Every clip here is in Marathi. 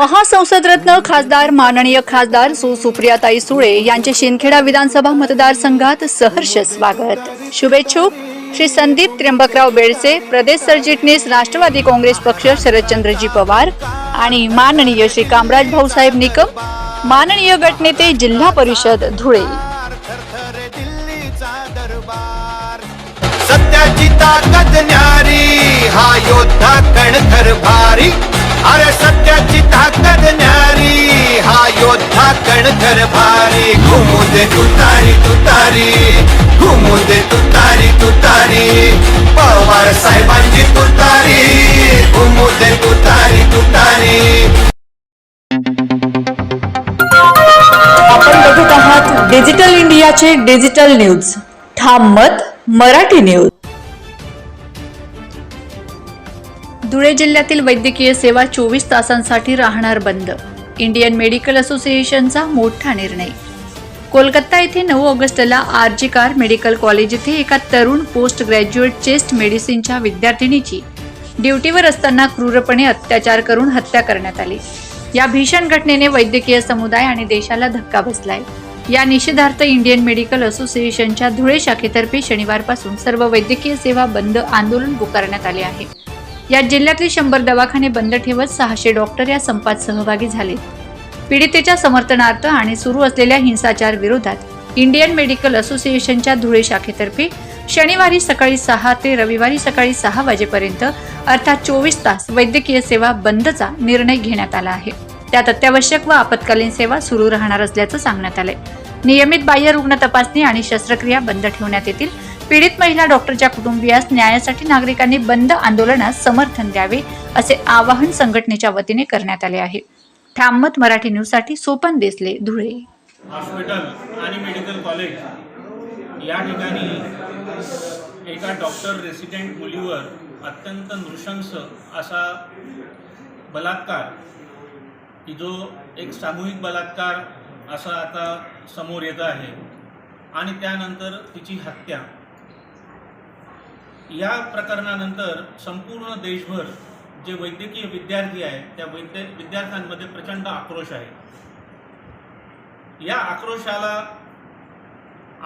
महासंसदरत्न खासदार माननीय खासदार सु. सुप्रियाताई सुळे यांचे शिंदखेडा विधानसभा मतदारसंघात सहर्ष स्वागत. शुभेच्छुक. श्री संदीप त्र्यंबकराव बेडसे प्रदेश सरचिटणीस राष्ट्रवादी काँग्रेस पक्ष शरदचंद्रजी पवार आणि माननीय श्री कामराज भाऊसाहेब निकम माननीय गटनेते जिल्हा परिषद धुळे. सत्याची ताकद न्यारी हा योद्धा कणखर भारी. अरे सत्याची ताकद न्यारी हा योद्धा कणखर भारी. घुमू दे तुतारी तुतारी. घुमू दे तुतारी तुतारी. पवार साहेबांची तुतारी. घुमू दे तुतारी तुतारी. आपण बघत आहात डिजिटल इंडियाचे डिजिटल न्यूज. ठाम मत मराठी न्यूज. धुळे जिल्ह्यातील वैद्यकीय सेवा चोवीस तासांसाठी राहणार बंद. इंडियन मेडिकल असोसिएशनचा मोठा निर्णय. कोलकाता येथे नऊ ऑगस्टला R G Kar medical college येथे एका तरुण पोस्ट ग्रॅज्युएट चेस्ट मेडिसिनच्या विद्यार्थिनीची ड्युटीवर असताना क्रूरपणे अत्याचार करून हत्या करण्यात आली. या भीषण घटनेने वैद्यकीय समुदाय आणि देशाला धक्का बसलाय. या निषेधार्थ इंडियन मेडिकल असोसिएशनच्या धुळे शाखेतर्फे शनिवारपासून सर्व वैद्यकीय सेवा बंद आंदोलन पुकारण्यात आले आहे. यात जिल्ह्यातले शंभर दवाखाने बंद ठेवत सहाशे डॉक्टर या संपात सहभागी झाले. पीडितेच्या समर्थनार्थ आणि सुरू असलेल्या हिंसाचार विरोधात इंडियन मेडिकल असोसिएशनच्या धुळे शाखेतर्फे शनिवारी सकाळी सहा ते रविवारी सकाळी सहा वाजेपर्यंत अर्थात चोवीस तास वैद्यकीय सेवा बंदचा निर्णय घेण्यात आला आहे. त्यात अत्यावश्यक व आपत्कालीन सेवा सुरू राहणार असल्याचं सांगण्यात आलंय. नियमित बाह्य रुग्ण तपासणी आणि शस्त्रक्रिया बंद ठेवण्यात येतील पीडित महिला डॉक्टरच्या कुटुंबियास न्यायासाठी नागरिकांनी बंद आंदोलनास समर्थन द्यावे असे आवाहन संघटनेच्या वतीने करण्यात आले आहे. ठाममत मराठी न्यूजसाठी सोपन देसले धुळे. हॉस्पिटल आणि मेडिकल कॉलेज या ठिकाणी एका डॉक्टर रेसिडेंट मुलीवर अत्यंत नृशंस असा बलात्कार की जो एक सामूहिक बलात्कार असा आता समोर येत आहे. आणि त्यानंतर तिची हत्या. या प्रकरणानंतर संपूर्ण देशभर जे वैद्यकीय विद्यार्थी आहेत त्या वैद्य विद्यार्थ्यांमध्ये प्रचंड आक्रोश आहे. या आक्रोशाला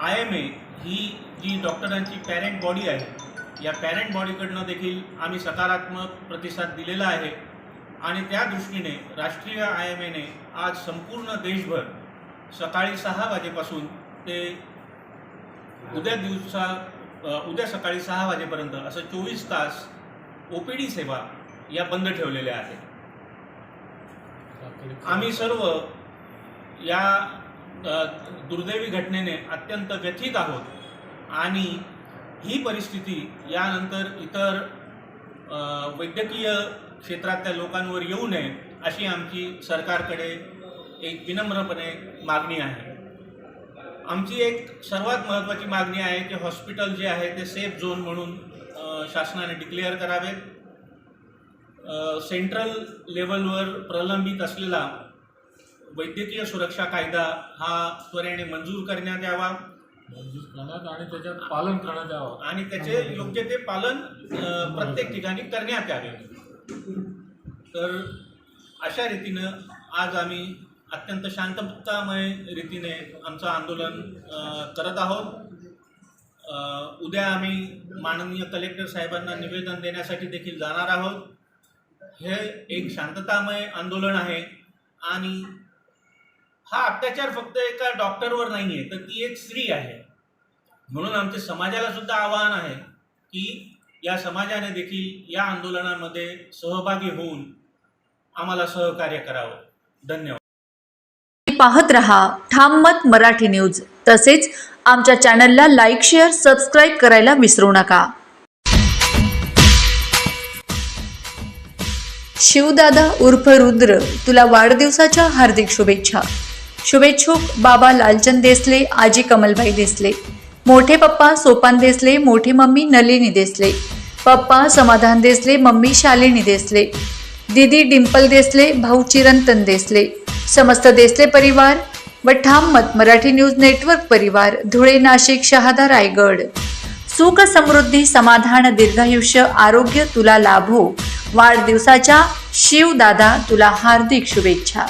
आय एम ए ही जी डॉक्टरांची पॅरेंट बॉडी आहे या पॅरेंट बॉडीकडनं देखील आम्ही सकारात्मक प्रतिसाद दिलेला आहे. आणि त्या दृष्टीने राष्ट्रीय आय एम एने आज संपूर्ण देशभर सकाळी सहा वाजेपासून ते उद्या दिवसा उद्या सकाळी सहा वाजेपर्यंत असं चोवीस तास ओ पी डी सेवा या बंद ठेवलेल्या आहेत. आम्ही सर्व या दुर्दैवी घटनेने अत्यंत व्यथित आहोत आणि ही परिस्थिती यानंतर इतर वैद्यकीय क्षेत्रातल्या लोकांवर येऊ नये अशी आमची सरकारकडे एक विनम्रपणे मागणी आहे. आमची एक सर्वात महत्त्वाची मागणी आहे की हॉस्पिटल जे आहे ते सेफ झोन म्हणून शासनाने डिक्लेअर करावेत सेंट्रल लेवलवर प्रलंबित असलेला वैद्यकीय सुरक्षा कायदा हा त्वरेने मंजूर करण्यात यावा. आणि त्याच्यात पालन करण्यात यावं. आणि त्याचे योग्य ते पालन प्रत्येक ठिकाणी करण्यात यावे. तर अशा रीतीनं आज आम्ही अत्यंत शांततामय रीतीने आमचं आंदोलन करत आहोत. उद्या आम्ही माननीय कलेक्टर साहेबांना निवेदन देण्यासाठी देखील जाणार आहोत. हे एक शांततामय आंदोलन आहे आणि हा अत्याचार फक्त एका डॉक्टरवर नाही आहे तर ती एक स्त्री आहे. म्हणून आमच्या समाजाला सुद्धा आवाहन आहे की या समाजाने देखील या आंदोलनामध्ये सहभागी होऊन आम्हाला सहकार्य करावं. धन्यवाद. पाहत रहा ठाम मत मराठी न्यूज. तसेच आमच्या चॅनलला लाईक शेअर सबस्क्राईब करायला विसरू नका. शिवदादा उर्फ रुद्र तुला वाढदिवसाच्या हार्दिक शुभेच्छा. शुभेच्छुक बाबा लालचंद देसले आजी कमलबाई देसले. मोठे पप्पा सोपान देसले मोठी मम्मी नलिनी देसले. पप्पा समाधान देसले मम्मी शालिनी देसले. दीदी डिंपल देसले भाऊ चिरंतन देसले. समस्त देसले परिवार व ठाम मत मराठी न्यूज नेटवर्क परिवार धुळे नाशिक शहादा रायगड. सुख समृद्धी समाधान दीर्घायुष्य आरोग्य तुला लाभो. वाढदिवसाच्या शिव दादा तुला हार्दिक शुभेच्छा.